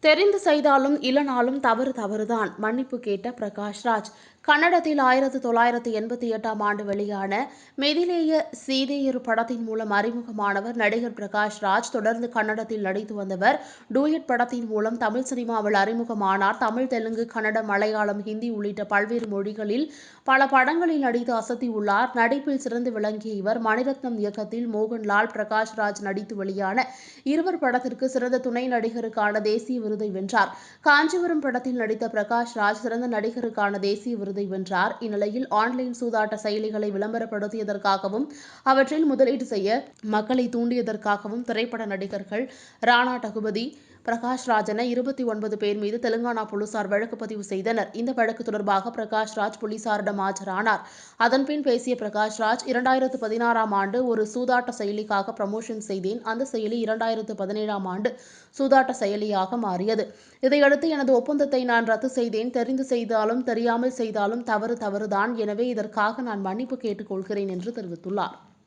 தெரிந்து செய்தாலும் இல்லனாலும் தவறு தவறுதான். மன்னிப்பு கேட்ட பிரகாஷ் ராஜ். கன்னடத்தில் ஆயிரத்தி தொள்ளாயிரத்தி எண்பத்தி எட்டாம் ஆண்டு வெளியான மெதிலேய சீதேயர் படத்தின் மூலம் அறிமுகமானவர் நடிகர் பிரகாஷ் ராஜ். தொடர்ந்து கன்னடத்தில் நடித்து வந்தவர் டூயட் படத்தின் மூலம் தமிழ் சினிமாவில் அறிமுகமானார். தமிழ் தெலுங்கு கன்னடம் மலையாளம் ஹிந்தி உள்ளிட்ட பல்வேறு மொழிகளில் பல படங்களில் நடித்து அசத்தியுள்ளார். நடிப்பில் சிறந்து விளங்கிய இவர் மணிரத்னம் இயக்கத்தில் மோகன்லால் பிரகாஷ் ராஜ் நடித்து வெளியான இருவர் படத்திற்கு சிறந்த துணை நடிகருக்கான தேசிய விருதை வென்றார். காஞ்சிபுரம் படத்தில் நடித்த பிரகாஷ் ராஜ் சிறந்த நடிகருக்கான தேசிய விருதை வென்றார். இந்நிலையில் ஆன்லைன் சூதாட்ட செயலிகளை விளம்பரப்படுத்தியதற்காகவும் அவற்றில் முதலீடு செய்ய மக்களை தூண்டியதற்காகவும் திரைப்பட நடிகர்கள் ராணா டகுபதி பிரகாஷ் ராஜன இருபத்தி ஒன்பது பேர் மீது தெலுங்கானா போலீசார் வழக்கு பதிவு செய்தனர். இந்த வழக்கு தொடர்பாக பிரகாஷ் ராஜ் போலீசாரிடம் ஆஜரானார். அதன்பின் பேசிய பிரகாஷ் ராஜ் இரண்டாயிரத்து பதினாறாம் ஆண்டு ஒரு சூதாட்ட செயலிக்காக ப்ரமோஷன் செய்தேன். அந்த செயலி இரண்டாயிரத்து பதினேழாம் ஆண்டு சூதாட்ட செயலியாக மாறியது. இதையடுத்து எனது ஒப்பந்தத்தை நான் ரத்து செய்தேன். தெரிந்து செய்தாலும் தெரியாமல் செய்தாலும் தவறு தவறுதான். எனவே இதற்காக நான் மன்னிப்பு கேட்டுக் கொள்கிறேன் என்று தெரிவித்துள்ளார்.